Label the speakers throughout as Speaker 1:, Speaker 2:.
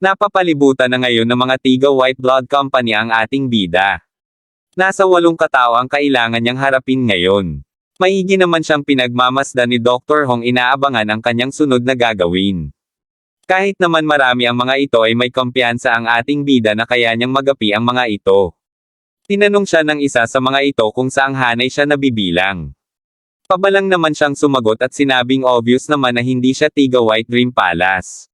Speaker 1: Napapalibutan na ngayon ng mga tiga white blood company ang ating bida. Nasa walong katao ang kailangan niyang harapin ngayon. Maigi naman siyang pinagmamasdan ni Dr. Hong inaabangan ang kanyang sunod na gagawin. Kahit naman marami ang mga ito ay may kumpiyansa ang ating bida na kaya niyang magapi ang mga ito. Tinanong siya ng isa sa mga ito kung saang hanay siya nabibilang. Pabalang naman siyang sumagot at sinabing obvious naman na hindi siya tiga White Dream Palace.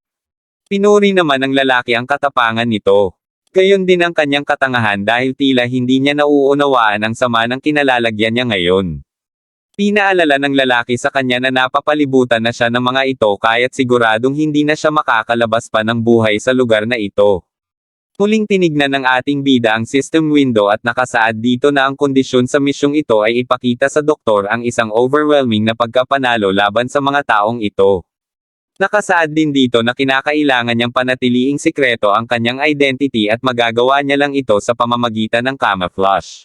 Speaker 1: Pinuri naman ng lalaki ang katapangan nito. Gayon din ang kanyang katangahan dahil tila hindi niya nauunawaan ang sama ng kinalalagyan niya ngayon. Pinaalala ng lalaki sa kanya na napapalibutan na siya ng mga ito kaya't siguradong hindi na siya makakalabas pa ng buhay sa lugar na ito. Muling tinignan ng ating bida ang system window at nakasaad dito na ang kondisyon sa misyong ito ay ipakita sa doktor ang isang overwhelming na pagkapanalo laban sa mga taong ito. Nakasaad din dito na kinakailangan niyang panatiliing sikreto ang kanyang identity at magagawa niya lang ito sa pamamagitan ng camouflage.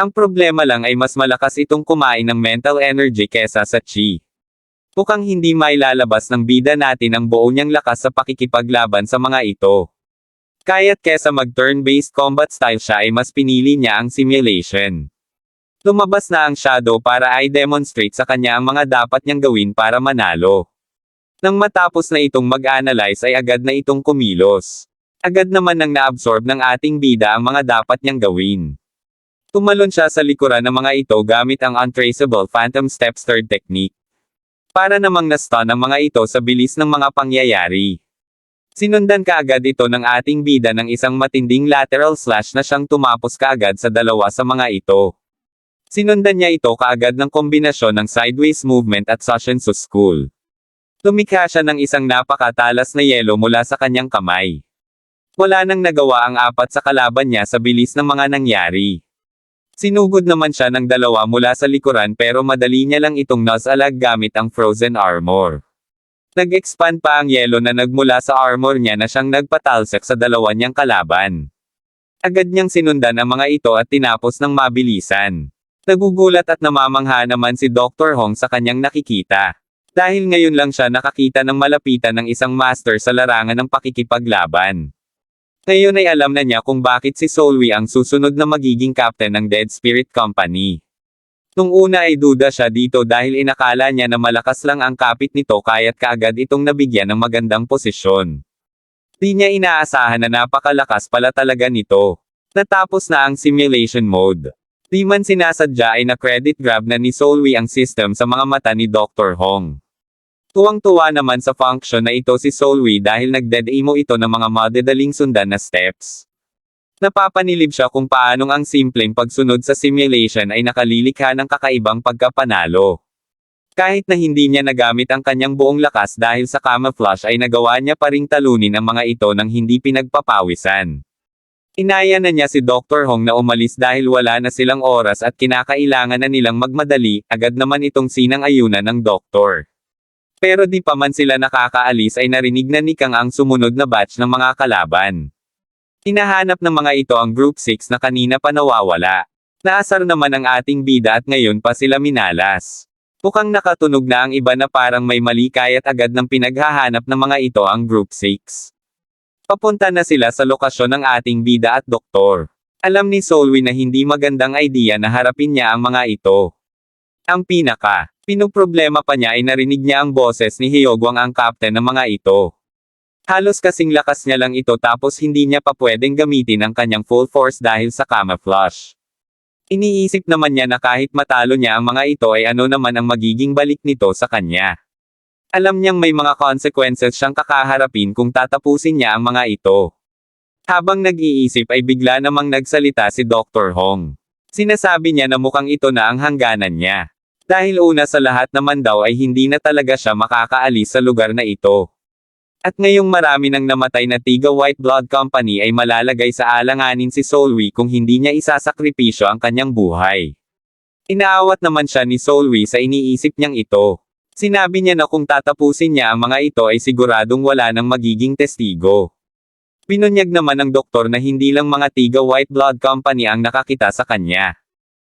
Speaker 1: Ang problema lang ay mas malakas itong kumain ng mental energy kesa sa chi. Mukhang hindi mailalabas ng bida natin ang buo niyang lakas sa pakikipaglaban sa mga ito. Kaya't kesa mag turn-based combat style siya ay mas pinili niya ang simulation. Lumabas na ang shadow para ay demonstrate sa kanya ang mga dapat niyang gawin para manalo. Nang matapos na itong mag-analyze ay agad na itong kumilos. Agad naman nang naabsorb ng ating bida ang mga dapat niyang gawin. Tumalon siya sa likuran ng mga ito gamit ang untraceable phantom steps third technique. Para namang na-stun ang mga ito sa bilis ng mga pangyayari. Sinundan kaagad ito ng ating bida ng isang matinding lateral slash na siyang tumapos kaagad sa dalawa sa mga ito. Sinundan niya ito kaagad ng kombinasyon ng sideways movement at Sashensu School. Lumikha siya ng isang napakatalas na yelo mula sa kanyang kamay. Wala nang nagawa ang apat sa kalaban niya sa bilis ng mga nangyari. Sinugod naman siya ng dalawa mula sa likuran pero madali niya lang itong nasalag gamit ang frozen armor. Nag-expand pa ang yelo na nagmula sa armor niya na siyang nagpatalsak sa dalawa niyang kalaban. Agad niyang sinundan ang mga ito at tinapos ng mabilisan. Nagugulat at namamangha naman si Dr. Hong sa kanyang nakikita. Dahil ngayon lang siya nakakita ng malapitan ng isang master sa larangan ng pakikipaglaban. Ngayon ay alam na niya kung bakit si Solwi ang susunod na magiging captain ng Dead Spirit Company. Nung una ay duda siya dito dahil inakala niya na malakas lang ang kapit nito kaya't kaagad itong nabigyan ng magandang posisyon. Di niya inaasahan na napakalakas pala talaga nito. Natapos na ang simulation mode. Di man sinasadya ay na-credit grab na ni Solwi ang system sa mga mata ni Dr. Hong. Tuwang-tuwa naman sa function na ito si Solwi dahil nagdedemo ito ng mga madadaling sundan na steps. Napapanilib siya kung paanong ang simpleng pagsunod sa simulation ay nakalilikha ng kakaibang pagkapanalo. Kahit na hindi niya nagamit ang kanyang buong lakas dahil sa camouflage ay nagawa niya pa ring talunin ang mga ito ng hindi pinagpapawisan. Inaya na niya si Dr. Hong na umalis dahil wala na silang oras at kinakailangan na nilang magmadali, agad naman itong sinang ayunan ng doktor. Pero di pa man sila nakakaalis ay narinig na ni Kang ang sumunod na batch ng mga kalaban. Hinahanap ng mga ito ang Group 6 na kanina pa nawawala. Naasar naman ang ating bida at ngayon pa sila minalas. Mukhang nakatunog na ang iba na parang may mali kaya't agad ng pinaghahanap ng mga ito ang Group 6. Papunta na sila sa lokasyon ng ating bida at doktor. Alam ni Solwi na hindi magandang idea na harapin niya ang mga ito. Ang pinaka, pinuproblema pa niya ay narinig niya ang boses ni Hyogwang ang captain ng mga ito. Halos kasing lakas niya lang ito tapos hindi niya pa pwedeng gamitin ang kanyang full force dahil sa camouflage. Iniisip naman niya na kahit matalo niya ang mga ito ay ano naman ang magiging balik nito sa kanya. Alam niyang may mga consequences siyang kakaharapin kung tatapusin niya ang mga ito. Habang nag-iisip ay bigla namang nagsalita si Dr. Hong. Sinasabi niya na mukhang ito na ang hangganan niya. Dahil una sa lahat naman daw ay hindi na talaga siya makakaalis sa lugar na ito. At ngayong marami nang namatay na Tiga White Blood Company ay malalagay sa alanganin si Solwi kung hindi niya isasakripisyo ang kanyang buhay. Inaawat naman siya ni Solwi sa iniisip niyang ito. Sinabi niya na kung tatapusin niya ang mga ito ay siguradong wala nang magiging testigo. Pinunyag naman ng doktor na hindi lang mga Tiga White Blood Company ang nakakita sa kanya.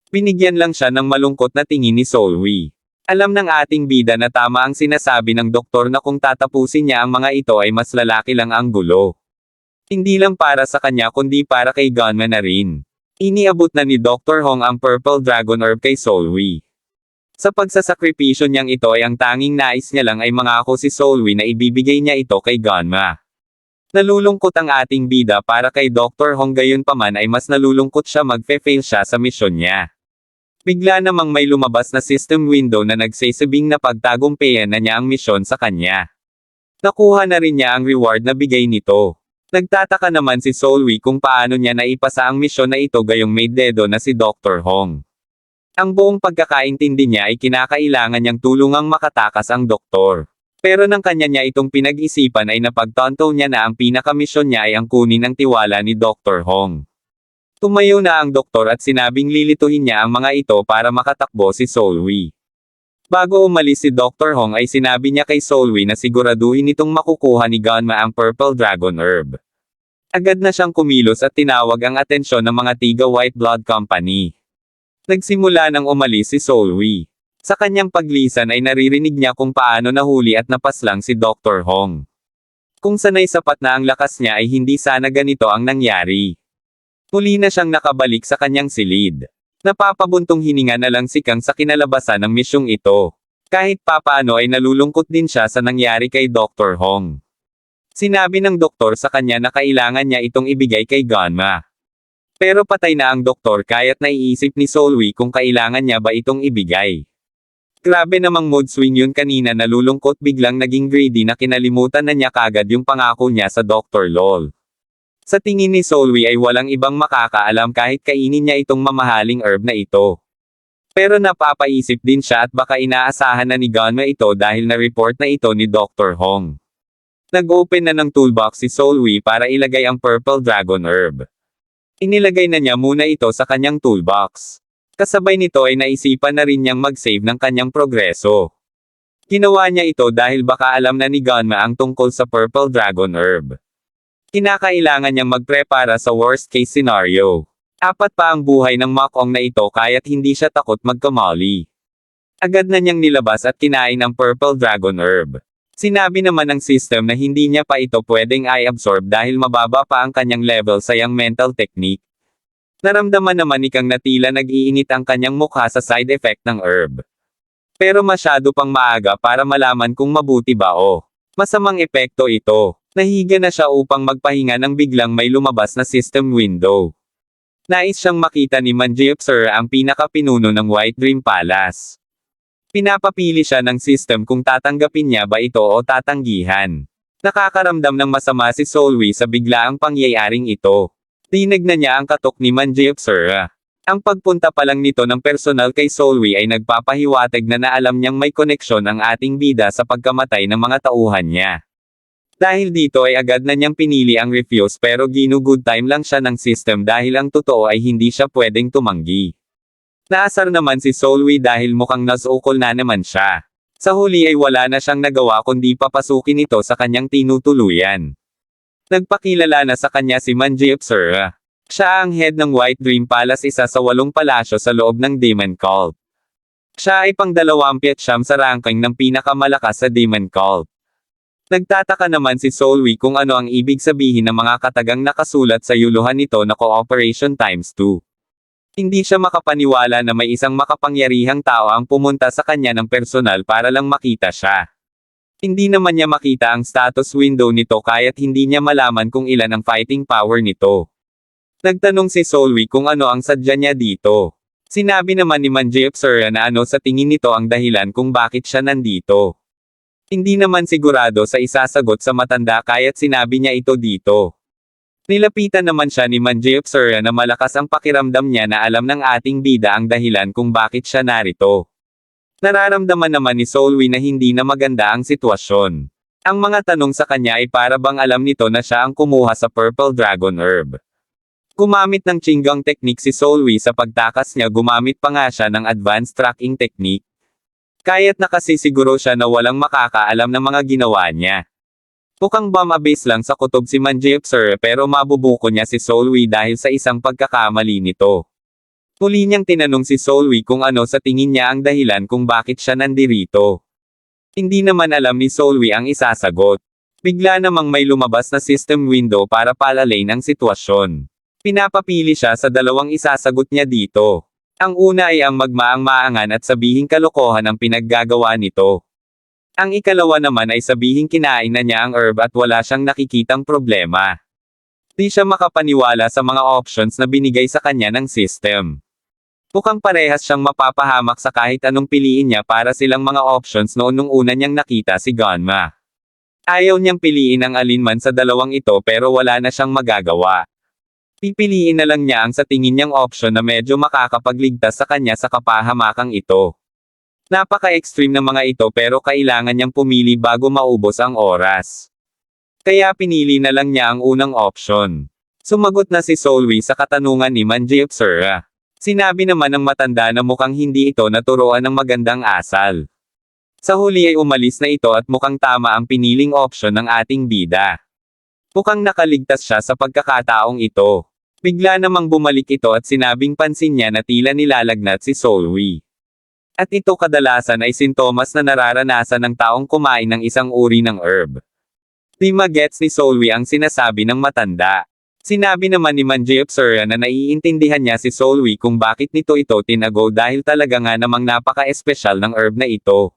Speaker 1: Binigyan lang siya ng malungkot na tingin ni Solwi. Alam ng ating bida na tama ang sinasabi ng doktor na kung tatapusin niya ang mga ito ay mas lalaki lang ang gulo. Hindi lang para sa kanya kundi para kay Gunman na rin. Iniabot na ni Dr. Hong ang Purple Dragon Herb kay Solwi. Sa pagsasakripisyo niyang ito ay ang tanging nais niya lang ay mangako si Solwi na ibibigay niya ito kay Gunma. Nalulungkot ang ating bida para kay Dr. Hong gayon paman ay mas nalulungkot siya magfe-fail siya sa misyon niya. Bigla namang may lumabas na system window na nagsasabing na pagtagumpayan na niya ang misyon sa kanya. Nakuha na rin niya ang reward na bigay nito. Nagtataka naman si Solwi kung paano niya naipasa ang misyon na ito gayong may dedo na si Dr. Hong. Ang buong pagkakaintindi niya ay kinakailangan niyang tulungang makatakas ang doktor. Pero nang kanya niya itong pinag-isipan ay napagtanto niya na ang pinakamisyon niya ay ang kunin ng tiwala ni Dr. Hong. Tumayo na ang doktor at sinabing lilituhin niya ang mga ito para makatakbo si Solwi. Bago umalis si Dr. Hong ay sinabi niya kay Solwi na siguraduhin itong makukuha ni Gunma ang Purple Dragon Herb. Agad na siyang kumilos at tinawag ang atensyon ng mga tiga White Blood Company. Nagsimula nang umalis si Solwi. Sa kanyang paglisan ay naririnig niya kung paano nahuli at napaslang si Dr. Hong. Kung sanay sapat na ang lakas niya ay hindi sana ganito ang nangyari. Muli na siyang nakabalik sa kanyang silid. Napapabuntong hininga na lang si Kang sa kinalabasan ng misyong ito. Kahit papaano ay nalulungkot din siya sa nangyari kay Dr. Hong. Sinabi ng doktor sa kanya na kailangan niya itong ibigay kay Ganma. Pero patay na ang doktor kaya't naiisip ni Solwi kung kailangan niya ba itong ibigay. Grabe namang mood swing yun kanina nalulungkot biglang naging greedy na kinalimutan na niya kagad yung pangako niya sa Dr. LOL. Sa tingin ni Solwi ay walang ibang makakaalam kahit kainin niya itong mamahaling herb na ito. Pero napapaisip din siya at baka inaasahan na ni Gunma ito dahil na-report na ito ni Dr. Hong. Nag-open na ng toolbox si Solwi para ilagay ang Purple Dragon Herb. Inilagay na niya muna ito sa kanyang toolbox. Kasabay nito ay naisipan na rin niyang mag-save ng kanyang progreso. Ginawa niya ito dahil baka alam na ni Gunma ang tungkol sa Purple Dragon Herb. Kinakailangan niyang magprepara sa worst case scenario. Apat pa ang buhay ng Makong na ito kaya't hindi siya takot magkamali. Agad na niyang nilabas at kinain ang Purple Dragon Herb. Sinabi naman ng system na hindi niya pa ito pwedeng i-absorb dahil mababa pa ang kanyang level sa yang mental technique. Naramdaman naman ni Kang na tila nag-iinit ang kanyang mukha sa side effect ng herb. Pero masyado pang maaga para malaman kung mabuti ba o masamang epekto ito. Nahiga na siya upang magpahinga nang biglang may lumabas na system window. Nais siyang makita ni Manjeopsir ang pinakapinuno ng White Dream Palace. Pinapapili siya ng system kung tatanggapin niya ba ito o tatanggihan. Nakakaramdam ng masama si Solwi sa biglaang pangyayaring ito. Tinag na niya ang katok ni Manjeopsir. Ang pagpunta pa lang nito ng personal kay Solwi ay nagpapahiwatig na naalam niyang may koneksyon ang ating bida sa pagkamatay ng mga tauhan niya. Dahil dito ay agad na niyang pinili ang refuse pero ginugood time lang siya ng system dahil ang totoo ay hindi siya pwedeng tumanggi. Naasar naman si Solwi dahil mukhang nasukol na naman siya. Sa huli ay wala na siyang nagawa kundi papasukin ito sa kanyang tinutuluyan. Nagpakilala na sa kanya si Manjeopsir. Siya ang head ng White Dream Palace isa sa walong palasyo sa loob ng Demon Cult. Siya ay pang dalawampiat siyam sa ranking ng pinakamalakas sa Demon Cult. Nagtataka naman si Solwi kung ano ang ibig sabihin ng mga katagang nakasulat sa yuluhan nito na Cooperation times 2. Hindi siya makapaniwala na may isang makapangyarihang tao ang pumunta sa kanya ng personal para lang makita siya. Hindi naman niya makita ang status window nito kaya't hindi niya malaman kung ilan ang fighting power nito. Nagtanong si Solwi kung ano ang sadya niya dito. Sinabi naman ni Manjeopsir na ano sa tingin nito ang dahilan kung bakit siya nandito. Hindi naman sigurado sa isasagot sa matanda kaya't sinabi niya ito dito. Nilapitan naman siya ni Manjeopsir na malakas ang pakiramdam niya na alam ng ating bida ang dahilan kung bakit siya narito. Nararamdaman naman ni Solwi na hindi na maganda ang sitwasyon. Ang mga tanong sa kanya ay para bang alam nito na siya ang kumuha sa Purple Dragon Herb. Gumamit ng Chinggong technique si Solwi sa pagtakas niya gumamit pa nga siya ng advanced tracking technique. Kaya't nakasisiguro siya na walang makakaalam ng mga ginawa niya. Mukhang bumabase lang sa kutob si Manjeopsir pero mabubuko niya si Solwi dahil sa isang pagkakamali nito. Muli niyang tinanong si Solwi kung ano sa tingin niya ang dahilan kung bakit siya nandirito. Hindi naman alam ni Solwi ang isasagot. Bigla namang may lumabas na system window para palalain ang sitwasyon. Pinapapili siya sa dalawang isasagot niya dito. Ang una ay ang magmaang-maangan at sabihing kalokohan ang pinaggagawa nito. Ang ikalawa naman ay sabihing kinain na niya ang herb at wala siyang nakikitang problema. Di siya makapaniwala sa mga options na binigay sa kanya ng system. Mukhang parehas siyang mapapahamak sa kahit anong piliin niya para silang mga options noon nung una niyang nakita si Gonma. Ayaw niyang piliin ang alinman sa dalawang ito pero wala na siyang magagawa. Pipiliin na lang niya ang sa tingin niyang option na medyo makakapagligtas sa kanya sa kapahamakang ito. Napaka-extreme ng mga ito pero kailangan niyang pumili bago maubos ang oras. Kaya pinili na lang niya ang unang option. Sumagot na si Solwi sa katanungan ni Manji Upsura. Sinabi naman ng matanda na mukhang hindi ito naturoan ng magandang asal. Sa huli ay umalis na ito at mukhang tama ang piniling option ng ating bida. Mukhang nakaligtas siya sa pagkakataong ito. Bigla namang bumalik ito at sinabing pansin niya na tila nilalagnat si Solwi. At ito kadalasan ay sintomas na nararanasan ng taong kumain ng isang uri ng herb. Di magets ni Solwi ang sinasabi ng matanda. Sinabi naman ni Manji Upsura na naiintindihan niya si Solwi kung bakit nito ito tinago dahil talaga nga namang napaka-espesyal ng herb na ito.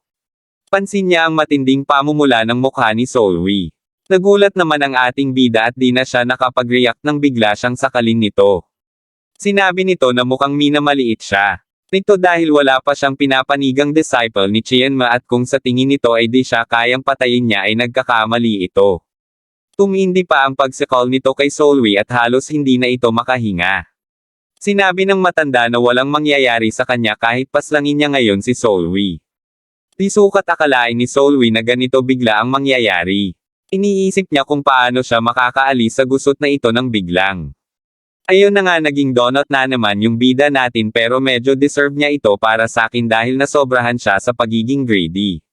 Speaker 1: Pansin niya ang matinding pamumula ng mukha ni Solwi. Nagulat naman ang ating bida at di na siya nakapag-react nang bigla siyang sakalin nito. Sinabi nito na mukhang minamaliit siya. Nito dahil wala pa siyang pinapanigang disciple ni Chienma at kung sa tingin nito ay di siya kayang patayin niya ay nagkakamali ito. Tumindi pa ang pagsikol nito kay Solwi at halos hindi na ito makahinga. Sinabi ng matanda na walang mangyayari sa kanya kahit paslangin niya ngayon si Solwi. Di sukat akalain ni Solwi na ganito bigla ang mangyayari. Iniisip niya kung paano siya makakaalis sa gusot na ito ng biglang. Ayun na nga naging donut na naman yung bida natin pero medyo deserve niya ito para sa akin dahil nasobrahan siya sa pagiging greedy.